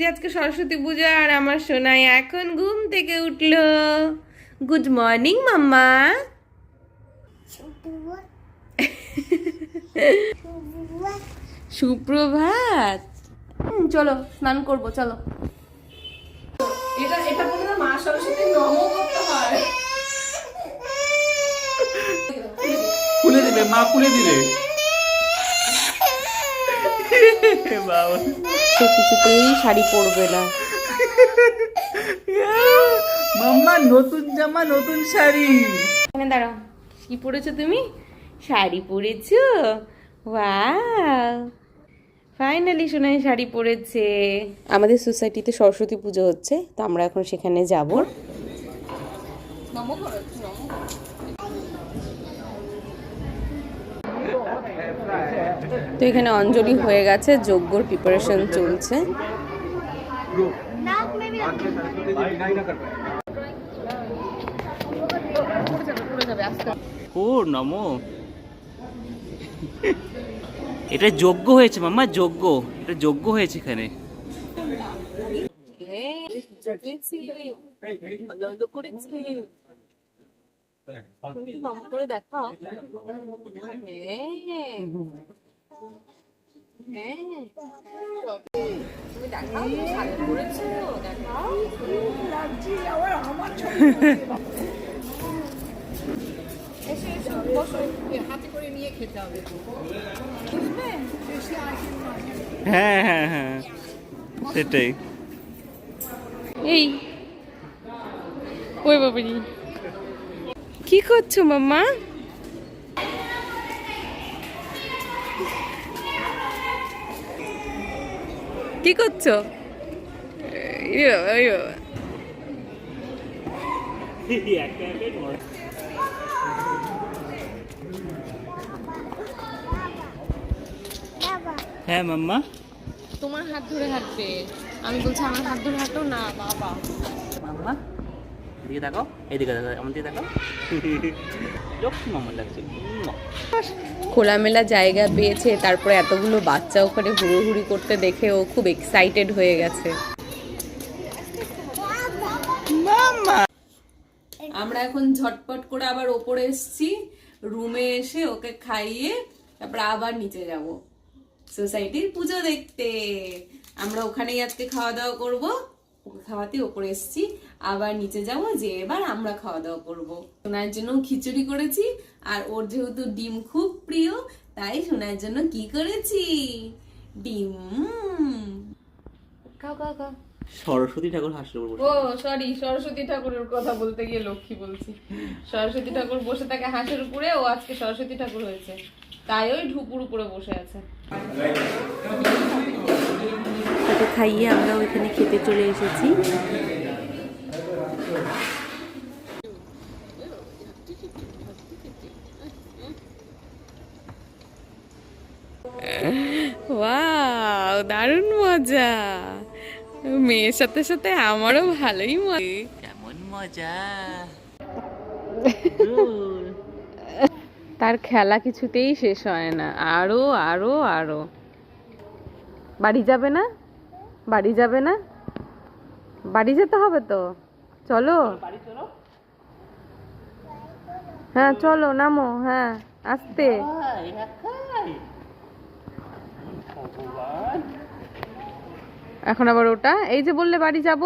যে আজকে সরস্বতী পূজা আর আমার সোনাই এখন ঘুম থেকে উঠল। Good morning mamma. সুপ্রভাত। চলো স্নান করব চলো। এটা এটা বলে মা সরস্বতী নম করতে হয়। খুলে দিবে মা খুলে দিবে বাবা সে কিছুতেই শাড়ি পরবে না। মাম্মা নতুন জামা নতুন শাড়ি। এখানে দাঁড়াও। কি পরেছো তুমি? শাড়ি পরেছো? ওয়াও। ফাইনালি সোনাই শাড়ি পরেছে। আমাদের সোসাইটিতে সরস্বতী পুজো হচ্ছে তো আমরা এখন সেখানে যাব। তো এখানে অঞ্জলি হয়ে গেছে যজ্ঞর প্রিপারেশন চলছে ও নমো এটা যজ্ঞ হয়েছে মাম্মা যজ্ঞ এটা যজ্ঞ হয়েছে এখানে হ্যাঁ হ্যাঁ হ্যাঁ সেটাই। এই ওই বাবারি কি করছ মাম্মা? কি করছ। হ্যাঁ মাম্মা। তোমার হাত ধরে হাঁটবে। আমি বলছি আমার হাত ধরে হাঁটো না বাবা। মাম্মা এদিকে তাকাও এদিকে তাকাও আমার দিকে মাম্মা লাগছে। খোলামেলা জায়গা পেয়েছে তারপরে এতগুলো বাচ্চা ওখানে হুড়োহুড়ি করতে দেখে ও খুব এক্সাইটেড হয়ে গেছে। আমরা এখন ঝটপট করে আবার ওপরে এসছি রুমে এসে ওকে খাইয়ে তারপর আবার নিচে যাব। সোসাইটির পুজো দেখতে। আমরা ওখানেই আজকে খাওয়া দাওয়া করব। খাওয়াতে ওপরে এসছি। আবার নিচে যাব যে এবার আমরা খাওয়া দাওয়া করব। সোনার জন্য খিচুড়ি করেছি আর ওর যেহেতু ডিম খুব প্রিয় তাই সোনার জন্য কি করেছি? ডিম। খাও খাও খাও। সরস্বতী ঠাকুর হাসলে বলব ও সরি সরস্বতী ঠাকুরের কথা বলতে গিয়ে লক্ষ্মী বলছি। সরস্বতী ঠাকুর বসে থাকে হাঁসের উপরে ও আজকে সরস্বতী ঠাকুর হয়েছে। তাই ওই ঢুপুর উপরে বসে আছে। তাকে খাইয়ে আমরা ওইখানে খেতে চলে এসেছি। ওয়াও দারুণ মজা। মেয়ের সাথে সাথে আমারও ভালোই মজা কেমন মজা? তার খেলা কিছুতেই শেষ হয় না। আরও আরও আরও। বাড়ি যাবে না? বাড়ি যাবে না? বাড়ি যেতে হবে তো? চলো। হ্যাঁ চলো নামো হ্যাঁ আসতে। এখন আবার ওটা? এই যে বললে বাড়ি যাব?